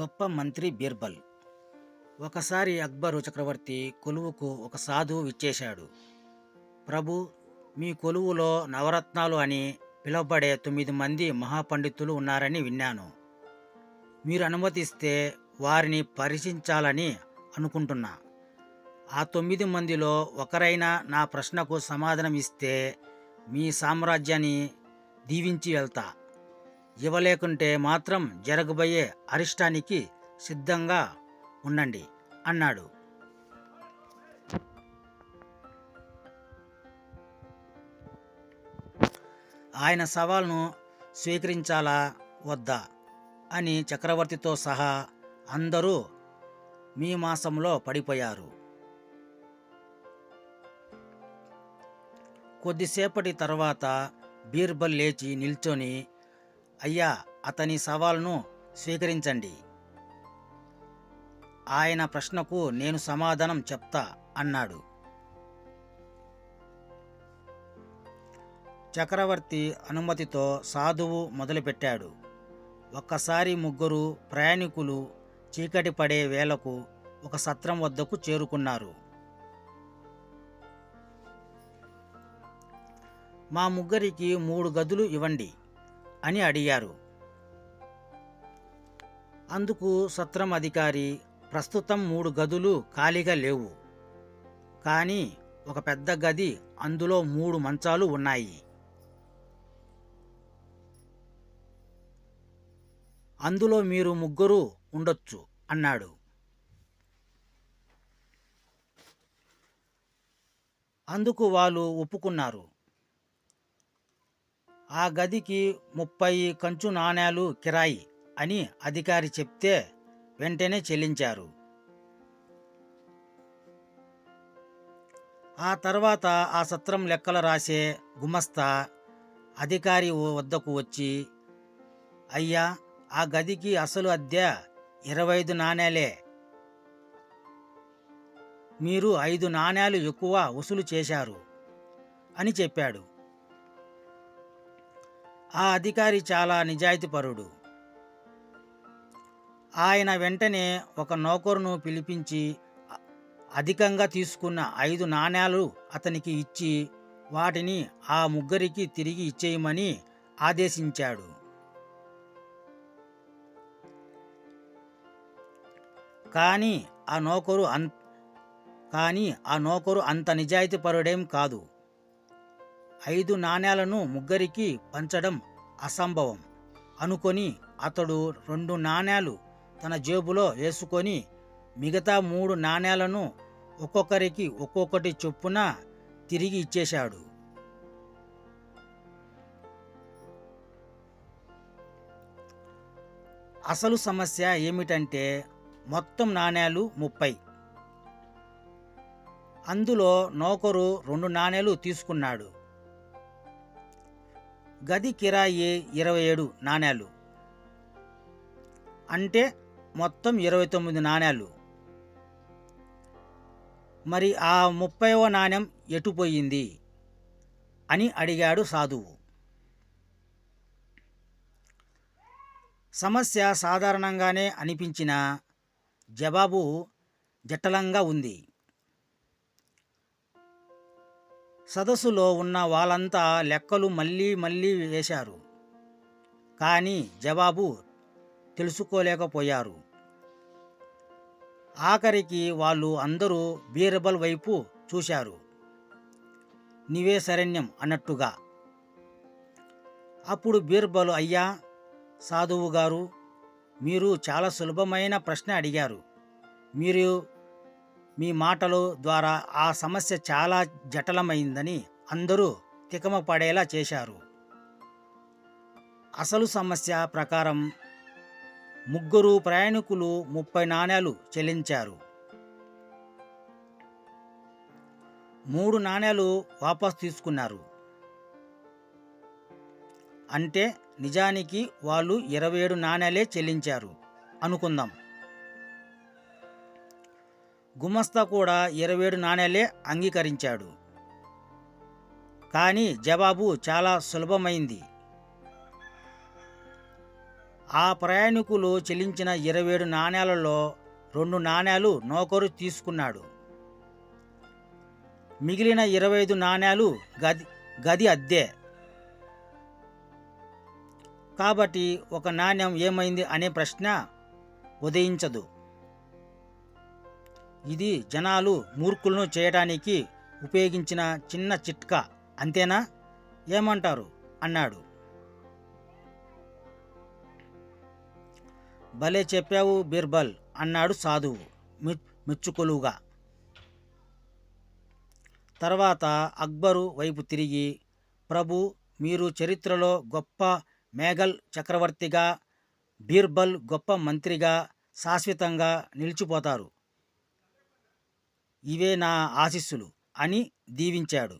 గొప్ప మంత్రి బీర్బల్. ఒకసారి అక్బరు చక్రవర్తి కొలువుకు ఒక సాధువు విచ్చేశాడు. ప్రభు మీ కొలువులో నవరత్నాలు అని పిలువబడే తొమ్మిది మంది మహాపండితులు ఉన్నారని విన్నాను. మీరు అనుమతిస్తే వారిని పరీక్షించాలని అనుకుంటున్నా. ఆ తొమ్మిది మందిలో ఒకరైనా నా ప్రశ్నకు సమాధానం ఇస్తే మీ సామ్రాజ్యాన్ని దీవించి వెళ్తా. ఇవ్వలేకుంటే మాత్రం జరగబోయే అరిష్టానికి సిద్ధంగా ఉండండి అన్నాడు. ఆయన సవాల్ను స్వీకరించాలా? వద్దా? అని చక్రవర్తితో సహా అందరూ మీ మాసంలో పడిపోయారు. కొద్దిసేపటి తర్వాత బీర్బల్ లేచి నిల్చొని అయ్యా అతని సవాల్ను స్వీకరించండి. ఆయన ప్రశ్నకు నేను సమాధానం చెప్తా అన్నాడు. చక్రవర్తి అనుమతితో సాధువు మొదలుపెట్టాడు. ఒక్కసారి ముగ్గురు ప్రయాణికులు చీకటి పడే వేళకు ఒక సత్రం వద్దకు చేరుకున్నారు. మా ముగ్గురికి మూడు గదులు ఇవ్వండి. అని అడిగారు. అందుకు సత్రం అధికారి ప్రస్తుతం మూడు గదులు ఖాళీగా లేవు. కానీ ఒక పెద్ద గది అందులో మూడు మంచాలు ఉన్నాయి. అందులో మీరు ముగ్గురు ఉండొచ్చు అన్నాడు. అందుకు వాళ్ళు ఒప్పుకున్నారు. ఆ గదికి ముప్పై కంచు నాణేలు కిరాయి అని అధికారి చెప్తే వెంటనే చెల్లించారు. ఆ తర్వాత ఆ సత్రం లెక్కలు రాసే గుమస్తా అధికారి వద్దకు వచ్చి అయ్యా ఆ గదికి అసలు అద్దె ఇరవై ఐదు నాణేలే. మీరు ఐదు నాణేలు ఎక్కువ వసూలు చేశారు అని చెప్పాడు. ఆ అధికారి చాలా నిజాయితీపరుడు. ఆయన వెంటనే ఒక నౌకరును పిలిపించి అధికంగా తీసుకున్న ఐదు నాణేలు అతనికి ఇచ్చి వాటిని ఆ ముగ్గురికి తిరిగి ఇచ్చేయమని ఆదేశించాడు. కానీ ఆ నౌకరు అన్ కానీ ఆ నౌకరు అంత నిజాయితీపరుడేం కాదు. ఐదు నాణేలను ముగ్గురికి పంచడం అసంభవం. అనుకొని అతడు రెండు నాణేలు తన జేబులో వేసుకొని మిగతా మూడు నాణేలను ఒక్కొక్కరికి ఒక్కొక్కటి చొప్పున తిరిగి ఇచ్చేశాడు. అసలు సమస్య ఏమిటంటే మొత్తం నాణేలు ముప్పై. అందులో నౌకరు రెండు నాణేలు తీసుకున్నాడు. గది కిరాయి ఇరవై ఏడు నాణేలు. అంటే మొత్తం ఇరవై తొమ్మిది నాణేలు. మరి ఆ ముప్పైవ నాణ్యం ఎటుపోయింది అని అడిగాడు సాధువు. సమస్య సాధారణంగానే అనిపించిన జవాబు జటలంగా ఉంది. సదస్సులో ఉన్న వాళ్ళంతా లెక్కలు మళ్ళీ మళ్ళీ వేశారు. కానీ జవాబు తెలుసుకోలేకపోయారు. ఆఖరికి వాళ్ళు అందరూ బీరబల్ వైపు చూశారు. నీవే శరణ్యం అన్నట్టుగా. అప్పుడు బీర్బల్ అయ్యా సాధువు గారు మీరు చాలా సులభమైన ప్రశ్న అడిగారు. మీరు మీ మాటల ద్వారా ఆ సమస్య చాలా జటిలమైందని అందరూ తికమపడేలా చేశారు. అసలు సమస్య ప్రకారం ముగ్గురు ప్రయాణికులు ముప్పై నాణ్యాలు చెల్లించారు. మూడు నాణేలు వాపస్ తీసుకున్నారు. అంటే నిజానికి వాళ్ళు ఇరవై ఏడు నాణేలే చెల్లించారు అనుకుందాం. గుమస్తా కూడా ఇరవై ఏడు నాణేలే అంగీకరించాడు. కానీ జవాబు చాలా సులభమైంది. ఆ ప్రయాణికులు చెల్లించిన ఇరవై ఏడు నాణేలలో రెండు నాణేలు నౌకరు తీసుకున్నాడు. మిగిలిన ఇరవై ఐదు నాణేలు గది గది అద్దె. కాబట్టి ఒక నాణ్యం ఏమైంది అనే ప్రశ్న ఉదయించదు. ఇది జనాలు మూర్ఖులను చేయడానికి ఉపయోగించిన చిన్న చిట్కా అంతేనా? ఏమంటారు? అన్నాడు. భలే చెప్పావు బీర్బల్ అన్నాడు సాధువు మె- మెచ్చుకొలుగా. తర్వాత అక్బరు వైపు తిరిగి ప్రభు మీరు చరిత్రలో గొప్ప మేఘల్ చక్రవర్తిగా బీర్బల్ గొప్ప మంత్రిగా శాశ్వతంగా నిలిచిపోతారు. ఇవే నా ఆశీస్సులు అని దీవించాడు.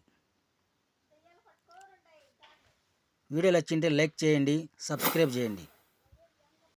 వీడియో నచ్చింటే లైక్ చేయండి సబ్స్క్రైబ్ చేయండి.